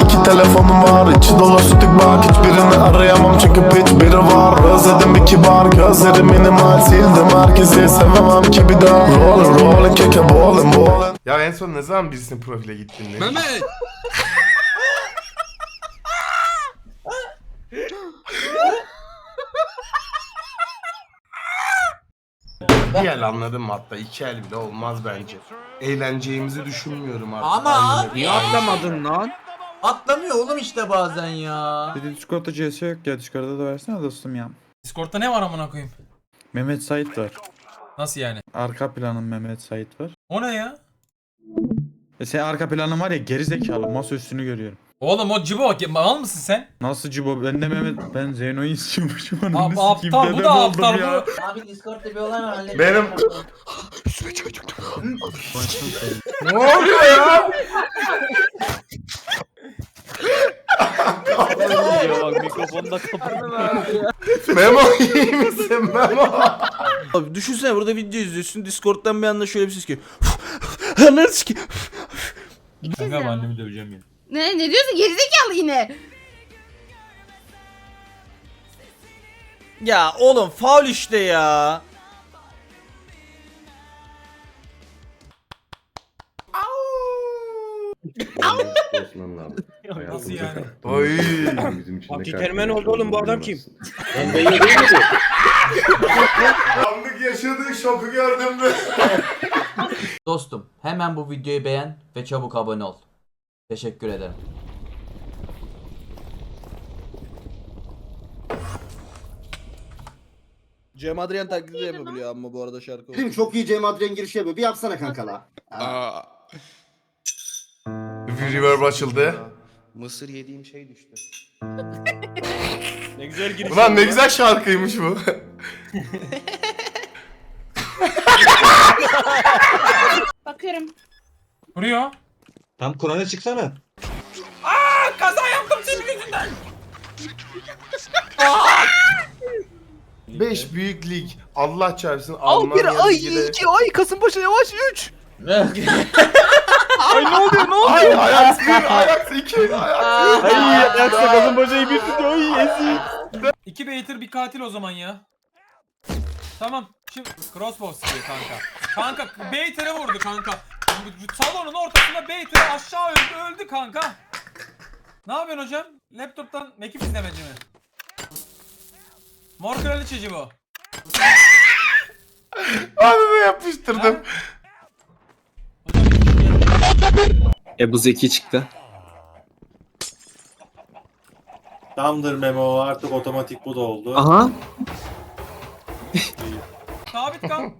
iki telefonum var içi dolu sütük bak. Hiçbirini arayamam çünkü piç biri var. Özledim bir kibar gözleri minimal. Sildim herkesi sevemem ki bir daha. Rollin rollin keke ballin ballin. Ya en son ne zaman birisinin profile gittin ne? Mehmet. Bir el anladım hatta iki el bile olmaz bence. Eğleneceğimizi düşünmüyorum artık. Ama abi- bir- Atlamadın lan. Atlamıyor oğlum işte bazen ya. Dedi Discord'da CS yok ya Discord'da da versene dostum ya. Discord'da ne var amına koyayım? Mehmet Sait var. Nasıl yani? Arka planın Mehmet Sait var. O ne ya? E sen arka planın var ya geri zekalı masa üstünü görüyorum. Oğlum o cibo mal mısın sen? Nasıl cibo ben de Mehmet ben Zeyno'yu istiyormuşum Ab, ananı sikeyim aptal bu da oldum aptal ya. bu. Abi Discord'da bir olay var halledin. Benim Ne oluyor ya? Bak mikrofonda kapalı. Memo iyi misin Memo? Abi düşünsene burada video izliyorsun Discord'dan bir anda şöyle bir ses geliyor. Anladın ki. Kanka ben annemi döveceğim ya. Ne ne diyorsun gerizekalı yine. Ya oğlum faul işte ya. Nasıl yani? Oy. Fatih oldu oğlum bu adam kim? Anlık yaşadığı şoku gördüm mü? Dostum hemen bu videoyu beğen ve çabuk abone ol. Teşekkür ederim. Cem Adrian taklidi de yapabiliyor ama bu arada şarkı Film çok iyi Cem Adrian girişi yapıyor. Bir yapsana kanka la. Bir reverb açıldı. Mısır yediğim şey düştü. Ne güzel giriş. Ulan ne güzel şarkıymış bu. Bakıyorum. Vuruyor. Tam Kur'an'a çıksana. Kaza yaptım senin yüzünden. 5 büyük lig. Allah çarpsın Almanya Ligi'de. ay Kasımpaşa yavaş 3. Ay ne oluyor ne oluyor? Ay Ajax 1, Ajax 2, Ajax 1. Ay yaksa Kasımpaşa'yı bir tutuyor. Ay ezik. İki baiter bir katil o zaman ya. Tamam. Şimdi crossbow sıkıyor kanka. Kanka baiter'e vurdu kanka. Salonun ortasında baiter aşağı öldü öldü kanka. Ne yapıyorsun hocam? Laptop'tan mekip izlemeci mi? Mor kraliçeci bu. Anını yapıştırdım. Ebu Zeki çıktı. Tamamdır Memo artık otomatik bu da oldu. Aha. Sabit kal.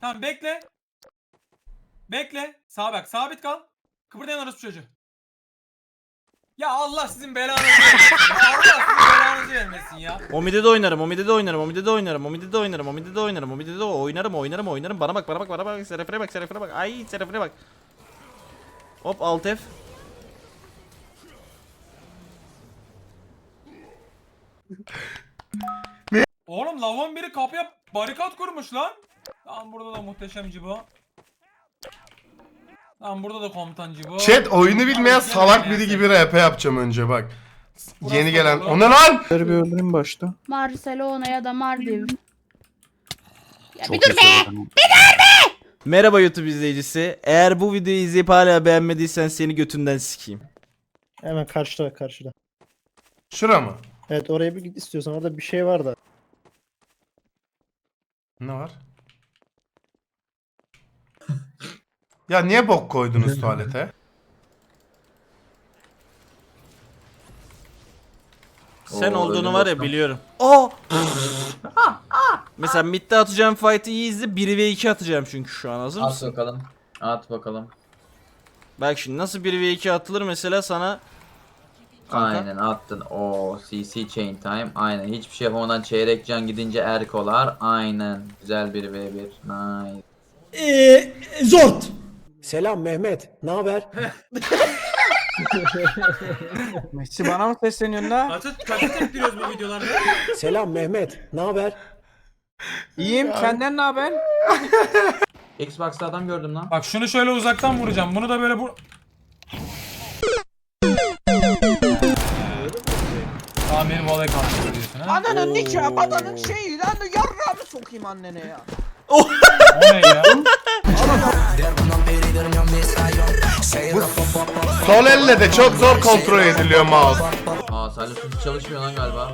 tamam bekle. Bekle. Sağa bak. Sabit kal. Kıpırdayan orası çocuğu. Ya Allah sizin belanızı vermesin. Ya Allah sizin belanızı vermesin ya. Omide de oynarım, Omide de oynarım, Omide de oynarım, Omide de oynarım, Omide de oynarım, Omide de oynarım, oynarım, oynarım. Bana bak, bana bak, bana bak. Serafine bak, Serafine bak. Ay, Serafine bak. Hop alt F. Oğlum lavon biri kapıya barikat kurmuş lan. Tamam burada da muhteşem cibo. Tamam burada da komutan cibo. Chat oyunu bilmeyen salak biri gibi rap yapacağım önce bak. Yeni gelen. O ne lan? Bir öldüreyim başta. Barcelona ya da Mardiv. Ya bir dur be. Merhaba YouTube izleyicisi. Eğer bu videoyu izleyip hala beğenmediysen seni götünden sikeyim. Hemen karşıda karşıda. Şura mı? Evet oraya bir git istiyorsan orada bir şey var da. Ne var? ya niye bok koydunuz tuvalete? Sen Oo, olduğunu var ya dostum. biliyorum. Aa! Mesela midde atacağım fight'ı iyi izle. 1 ve 2 atacağım çünkü şu an hazır At mısın? bakalım. At bakalım. Bak şimdi nasıl 1 ve 2 atılır mesela sana Kanka. Aynen attın. O CC chain time. Aynen. Hiçbir şey yapamadan çeyrek can gidince erkolar. Aynen. Güzel bir V1. Nice. Eee zort. Selam Mehmet. Ne haber? Messi bana mı sesleniyorsun la? Atat kaçı tepkiliyoruz bu videolarda? Selam Mehmet. Ne haber? İyiyim senden ne haber? Xbox'ta adam gördüm lan. Bak şunu şöyle uzaktan vuracağım. Bunu da böyle bu... Tamam benim olay kalktı diyorsun ha. Ananın nikahı, babanın şeyi lan yarrağımı sokayım annene ya. O ne ya? Sol elle de çok zor kontrol ediliyor mouse. Aa Salih hiç çalışmıyor lan galiba.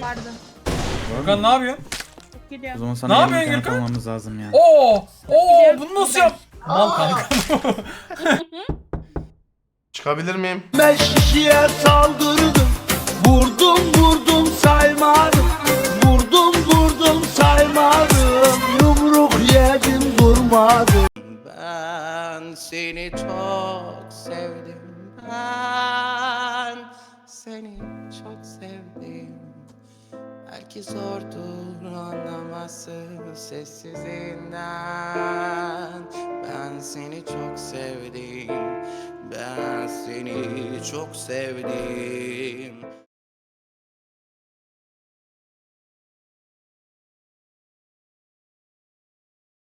Pardon. Furkan ne yapıyorsun? O zaman Ne sana yapıyorsun yeni internet Gürkan? almamız lazım ya. Oo! Oo! Bunu nasıl yap? Mal kanka. Çıkabilir miyim? Meşkiye saldırdım. Vurdum vurdum seni çok sevdim. Belki zordur anlaması sessizinden Ben seni çok sevdim. Ben seni çok sevdim